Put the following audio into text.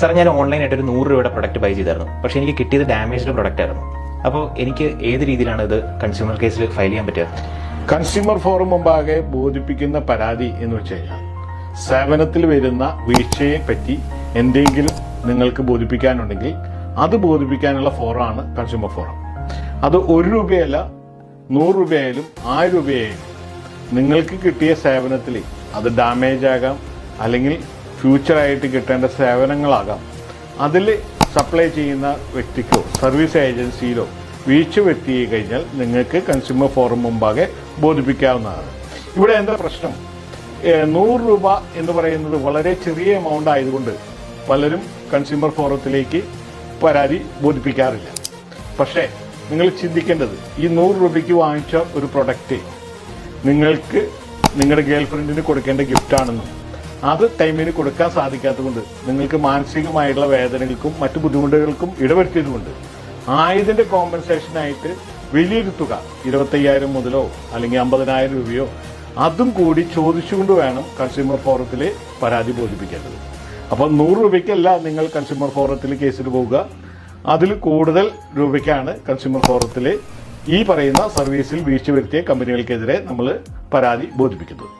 Sir ഞാൻ ഓൺലൈനായിട്ട് ഒരു നൂറ് രൂപയുടെ പ്രൊഡക്റ്റ് ബൈ ചെയ്തായിരുന്നു. പക്ഷെ എനിക്ക് കിട്ടിയത് ഡാമേജ്ഡ് പ്രൊഡക്റ്റ് ആയിരുന്നു. അപ്പോൾ എനിക്ക് ഏത് രീതിയിലാണ് ഇത് കൺസ്യൂമർ കേസിൽ ഫയൽ ചെയ്യാൻ പറ്റുക കൺസ്യൂമർ ഫോറം മുമ്പാകെ ബോധിപ്പിക്കുന്ന പരാതി എന്ന് വെച്ച് കഴിഞ്ഞാൽ സേവനത്തിൽ വരുന്ന വീഴ്ചയെ പറ്റി എന്തെങ്കിലും നിങ്ങൾക്ക് ബോധിപ്പിക്കാനുണ്ടെങ്കിൽ അത് ബോധിപ്പിക്കാനുള്ള ഫോറമാണ് കൺസ്യൂമർ ഫോറം അത് ഒരു രൂപയല്ല നൂറ് രൂപയായാലും ആയിരം രൂപയായാലും നിങ്ങൾക്ക് കിട്ടിയ സേവനത്തിൽ അത് ഡാമേജ് ആകാം അല്ലെങ്കിൽ ഫ്യൂച്ചറായിട്ട് കിട്ടേണ്ട സേവനങ്ങളാകാം. അതിൽ സപ്ലൈ ചെയ്യുന്ന വ്യക്തിക്കോ സർവീസ് ഏജൻസിയിലോ വീഴ്ച വരുത്തി കഴിഞ്ഞാൽ നിങ്ങൾക്ക് കൺസ്യൂമർ ഫോറം മുമ്പാകെ ബോധിപ്പിക്കാവുന്നതാണ്. ഇവിടെ എന്താ പ്രശ്നം? നൂറ് രൂപ എന്ന് പറയുന്നത് വളരെ ചെറിയ എമൗണ്ട് ആയതുകൊണ്ട് പലരും കൺസ്യൂമർ ഫോറത്തിലേക്ക് പരാതി ബോധിപ്പിക്കാറില്ല. പക്ഷേ നിങ്ങൾ ചിന്തിക്കേണ്ടത് ഈ നൂറ് രൂപയ്ക്ക് വാങ്ങിച്ച ഒരു പ്രൊഡക്റ്റ് നിങ്ങൾക്ക് നിങ്ങളുടെ ഗേൾ ഫ്രണ്ടിന് കൊടുക്കേണ്ട ഗിഫ്റ്റാണെന്നും അത് ടൈമിന് കൊടുക്കാൻ സാധിക്കാത്തതുകൊണ്ട് നിങ്ങൾക്ക് മാനസികമായിട്ടുള്ള വേദനകൾക്കും മറ്റു ബുദ്ധിമുട്ടുകൾക്കും ഇടവരുത്തിയതുകൊണ്ട് ആയതിന്റെ കോമ്പൻസേഷനായിട്ട് വലിയൊരു തുക ഇരുപത്തയ്യായിരം മുതലോ അല്ലെങ്കിൽ അമ്പതിനായിരം രൂപയോ അതും കൂടി ചോദിച്ചുകൊണ്ട് വേണം കൺസ്യൂമർ ഫോറത്തിൽ പരാതി ബോധിപ്പിക്കേണ്ടത്. അപ്പോൾ നൂറ് രൂപയ്ക്കല്ല നിങ്ങൾ കൺസ്യൂമർ ഫോറത്തിൽ കേസിൽ പോവുക. അതിൽ കൂടുതൽ രൂപയ്ക്കാണ് കൺസ്യൂമർ ഫോറത്തിൽ ഈ പറയുന്ന സർവീസിൽ വീഴ്ച വരുത്തിയ കമ്പനികൾക്കെതിരെ നമ്മൾ പരാതി ബോധിപ്പിക്കുന്നത്.